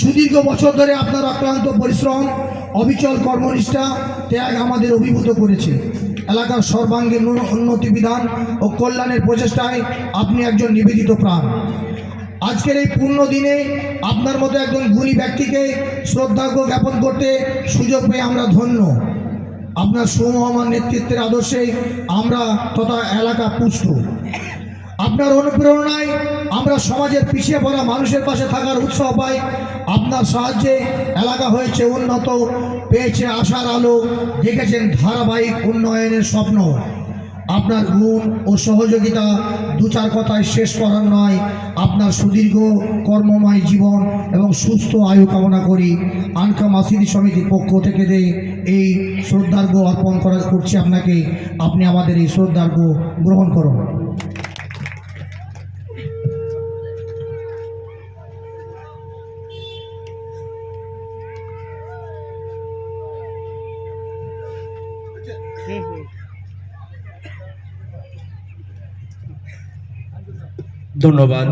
সুদীর্ঘ বছর ধরে আপনার অক্লান্ত পরিশ্রম, অবিচল কর্মনিষ্ঠা ত্যাগ আমাদের অভিভূত করেছে। এলাকার সর্বাঙ্গীন উন্নতি বিধান ও কল্যাণের প্রচেষ্টায় আপনি একজন নিবেদিত প্রাণ। আজকের এই পূর্ণ দিনে আপনার মতো একজন গুণী ব্যক্তিকে শ্রদ্ধার্ঘ্য জ্ঞাপন করতে সুযোগ পেয়ে আমরা ধন্য। আপনার সুমহান নেতৃত্বের আদর্শে আমরা তথা এলাকা পুষ্ট। আপনার অনুপ্রেরণায় আমরা সমাজের পিছিয়ে পড়া মানুষের পাশে থাকার উৎসাহ পাই। আপনার সাহায্যে এলাকা হয়েছে উন্নত, পেয়েছে আশার আলো, দেখেছেন ধারাবাহিক উন্নয়নের স্বপ্ন। আপনার গুণ ও সহযোগিতা দু চার কথায় শেষ করার নয়। আপনার সুদীর্ঘ কর্মময় জীবন এবং সুস্থ আয়ু কামনা করি। আনকা মাসিদি সমিতির পক্ষ থেকে এই শ্রদ্ধার্ঘ্য অর্পণ করা করছি আপনাকে। আপনি আমাদের এই শ্রদ্ধার্ঘ্য গ্রহণ করুন। ধন্যবাদ।